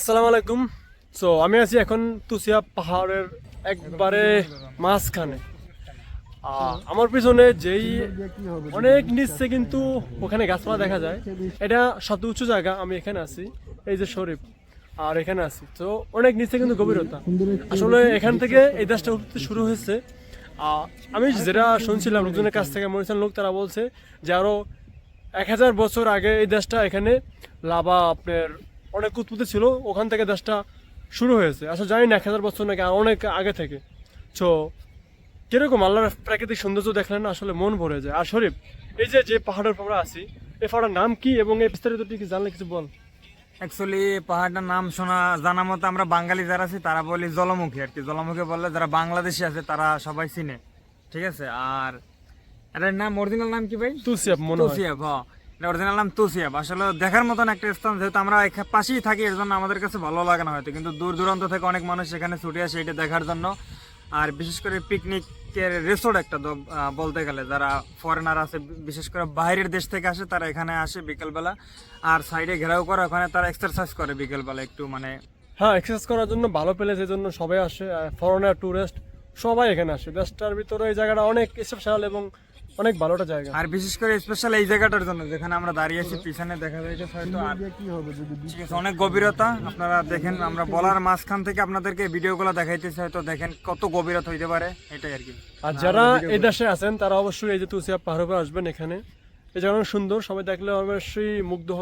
আসসালামু আলাইকুম। সো আমি আছি এখন তুসিয়া পাহাড়ের একবারে মাঝখানে। আমার পিছনে যেই অনেক নিচে কিন্তু ওখানে গাছপালা দেখা যায়। এটা সবচেয়ে উঁচু জায়গা, আমি এখানে আছি। এই যে শরীফ, আর এখানে আছি। তো অনেক নিচে কিন্তু গভীরতা। আসলে এখান থেকে এই দেশটা উঠতে শুরু হয়েছে। আমি যেটা শুনছিলাম, লোকজনের কাছ থেকে মরিসান লোক তারা বলছে যে আরও এক হাজার বছর আগে এই দেশটা এখানে লাভা আপনার অনেক উৎপত্তি ছিল ওখান থেকে দেশটা শুরু হয়েছে। আসলে জানি না এক হাজার বছর নাকি অনেক আগে থেকে। তো কীরকম আল্লাহর প্রাকৃতিক সৌন্দর্য দেখলেন আসলে মন ভরে যায়। আর শরীফ এই যে যে পাহাড়ের আমরা আছি এই পাহাড়ের নাম কি এবং এই বিস্তারিত কি জানলে কিছু বল? অ্যাকচুয়ালি পাহাড়টার নাম শোনা জানা মতো আমরা বাঙালি যারা আছি তারা বলি জলমুখী আর কি। জলমুখী বললে যারা বাংলাদেশি আছে তারা সবাই চিনে। ঠিক আছে? আর এটার নাম অরিজিনাল নাম কি ভাই? তুলসিয়াপ মনে হয়। অরিজিনাল নাম তুসিয়াব আসলে দেখার মতন একটা স্থান, যেহেতু আমরা পাশেই থাকি এর জন্য আমাদের কাছে ভালো লাগে না হয়তো। কিন্তু দূর দূরান্ত থেকে অনেক মানুষ এখানে ছুটে আসে এটা দেখার জন্য। আর বিশেষ করে পিকনিকের রিসোর্ট একটা বলতে গেলে, যারা ফরেনার আছে, বিশেষ করে বাইরের দেশ থেকে আসে, তারা এখানে আসে বিকেলবেলা। আর সাইডে ঘেরাও করে, ওখানে তারা এক্সারসাইজ করে বিকেলবেলা একটু মানে হ্যাঁ এক্সারসাইজ করার জন্য ভালো প্লেস এই জন্য সবাই আসে। ফরেনার ট্যুরিস্ট সবাই এখানে আসে। দেশটার ভিতরে এই জায়গাটা অনেক স্পেশাল এবং অনেক ভালোটা জায়গা। আর বিশেষ করে স্পেশাল এই জায়গাটার জন্য যেখানে আমরা দাঁড়িয়ে আছি পিছনে দেখা যাচ্ছে হয়তো আর কি হবে ঠিক আছে অনেক গভীরতা। আপনারা দেখেন আমরা বলার মাঝখান থেকে আপনাদেরকে ভিডিওগুলো দেখাইতেছি হয়তো দেখেন কত গভীরতা হইতে পারে। এটাই আর কি। আর যারা এই দেশে আছেন তারা অবশ্যই এই যে তুসিয়া পাহাড়ে আসবেন এখানে। এই জায়গাটা সুন্দর সবাই দেখলে অবশ্যই মুগ্ধ হবে।